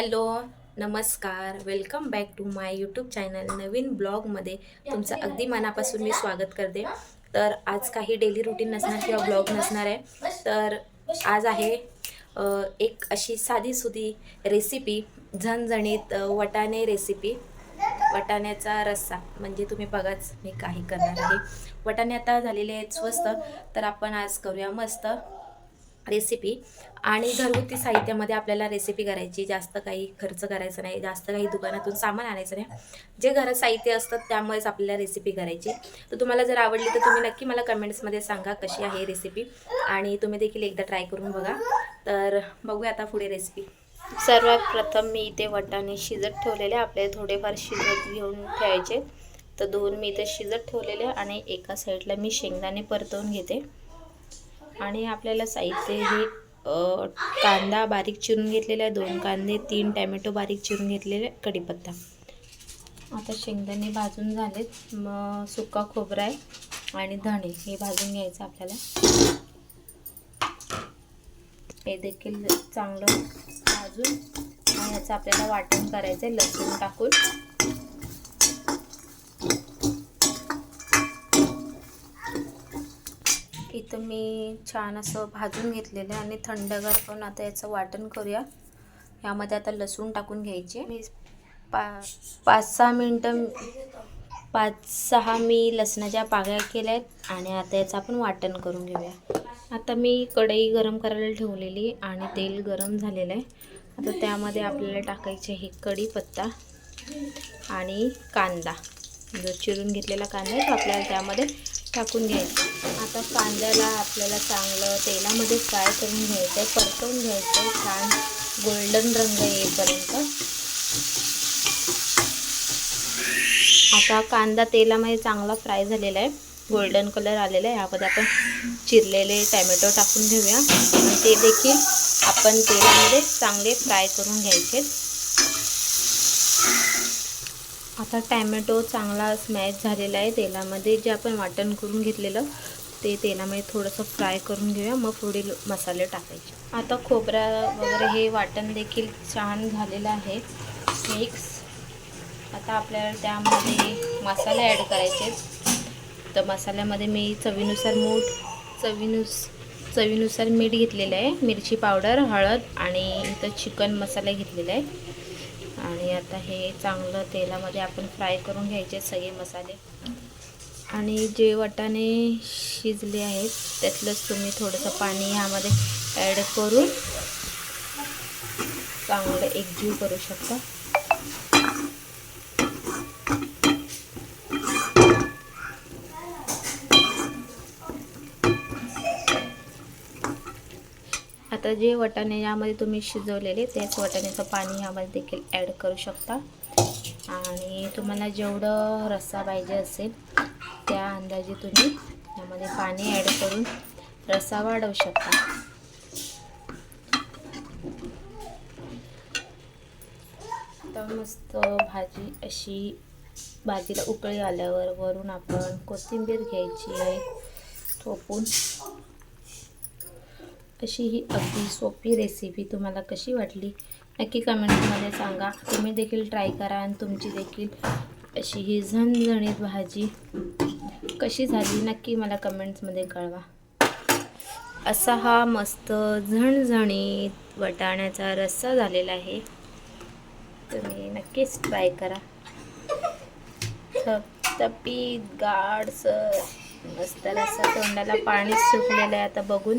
Hello नमस्कार. Welcome back to my YouTube channel नवीन ब्लॉगमध्ये तुमचं अगदी मनापासून मी स्वागत करते. तर आज काही डेली रुटीन नसणार किंवा ब्लॉग नसणार आहे. तर आज आहे एक अशी साधीसुधी रेसिपी झणझणीत वटाणे रेसिपी वटाण्याचा रस्सा म्हणजे तुम्ही बघाच मी काही करणार आहे. वटाणे आता झालेले आहेत स्वस्त. तर आपण आज करूया मस्त. रेसिपी आणि घरगुती साहित्यामध्ये आपल्याला रेसिपी करायची जास्त काही खर्च करायचा नाही जास्त काही दुकानातून सामान आणायचं नाही. जे घरात साहित्य असतं त्यामुळेच आपल्याला रेसिपी करायची. तर तुम्हाला जर आवडली तर तुम्ही नक्की मला कमेंट्समध्ये सांगा कशी आहे रेसिपी आणि तुम्ही देखील एकदा ट्राय करून बघा. तर बघूया आता पुढे रेसिपी सर्वात प्रथम मी इथे वटाणे शिजत ठेवलेले आपले थोडेफार शिजत घेऊन ठेवायचे. तर दोन मी इथे शिजत ठेवलेले आणि एका साईडला मी शेंगदाणे परतवून घेते. आणि आपल्याला साहित्य हे कांदा बारीक चिरून घेतलेला आहे. दोन कांदे तीन टॅमॅटो बारीक चिरून घेतलेले कढीपत्ता. आता शेंगदाणे भाजून झालेत. मग सुका खोबरा आहे आणि धणे हे भाजून घ्यायचं आपल्याला. हे देखील चांगलं भाजून आणि याचं आपल्याला वाटण करायचं आहे लसूण टाकून इथं मी छान असं भाजून घेतलेलं आहे आणि थंडगार पण आता याचं वाटण करूया. यामध्ये आता लसूण टाकून घ्यायचे. मी पा पाच सहा मिनटं पाच सहा मी लसणाच्या पागळ्या केल्या आहेत आणि आता याचं आपण वाटण करून घेऊया. आता मी कढई गरम करायला ठेवलेली आणि तेल गरम झालेलं आहे. आता त्यामध्ये आपल्याला टाकायचे हे कढीपत्ता आणि कांदा. जो चिरून घेतलेला कांदा आहे तो आपल्याला त्यामध्ये टाकून घ्यायचा. आता कांद्याला आपल्याला चांगलं तेलामध्ये फ्राय करून घ्यायचं आहे परतवून घ्यायचं आहे छान. गोल्डन रंग येईपर्यंत. आता कांदा तेलामध्ये चांगला फ्राय झालेला आहे गोल्डन कलर आलेला आहे यामध्ये आपण चिरलेले टॅमॅटो टाकून घेऊया. आणि ते देखील आपण तेलामध्ये चांगले फ्राय करून घ्यायचे आता टॅमॅटो चांगला स्मॅश झालेला आहे. तेलामध्ये जे आपण वाटण करून घेतलेलं ते तेलामध्ये थोडंसं फ्राय करून घेऊया. मग पुढील मसाले टाकायचे. आता खोबरा वगैरे हे वाटण देखील छान झालेलं आहे. मिक्स. आता आपल्याला त्यामध्ये मसाले ॲड करायचे. तर मसाल्यामध्ये मी चवीनुसार मूठ चवीनुस चवीनुसार मीठ घेतलेलं आहे. मिरची पावडर हळद आणि इथं चिकन मसाला घेतलेला आहे आणि आता हे चांगलं तेलामध्ये आपण फ्राय करून घ्यायचे सगळे मसाले. आणि जे वाटाणे शिजले आहेत त्यातलंच तुम्ही थोडंसं पाणी ह्यामध्ये ॲड करून चांगलं एकजीव करू शकता. आता जे वाटाणे यामध्ये तुम्ही शिजवलेले तेच वाटाण्याचं पाणी यामध्ये देखील ॲड करू शकता. आणि तुम्हाला जेवढं रस्सा पाहिजे असेल त्या अंदाजे तुम्ही यामध्ये पाणी ॲड करून रसा वाढवू शकता. मस्त भाजी अशी भाजीला उकळी आल्यावर वरून आपण कोथिंबीर घ्यायची आहे थोपून अशी ही अगदी सोपी रेसिपी तुम्हाला कशी वाटली नक्की कमेंटमध्ये सांगा. तुम्ही देखील ट्राय करा आणि तुमची देखील अशी ही झणझणीत भाजी कशी झाली नक्की मला कमेंट्समध्ये कळवा. असा हा मस्त झणझणीत वटाण्याचा रस्सा झालेला आहे. तुम्ही नक्कीच ट्राय करा. थपथपीत गाडसर मस्त रस्सा तोंडाला पाणी सुटलेलं आहे आता बघून.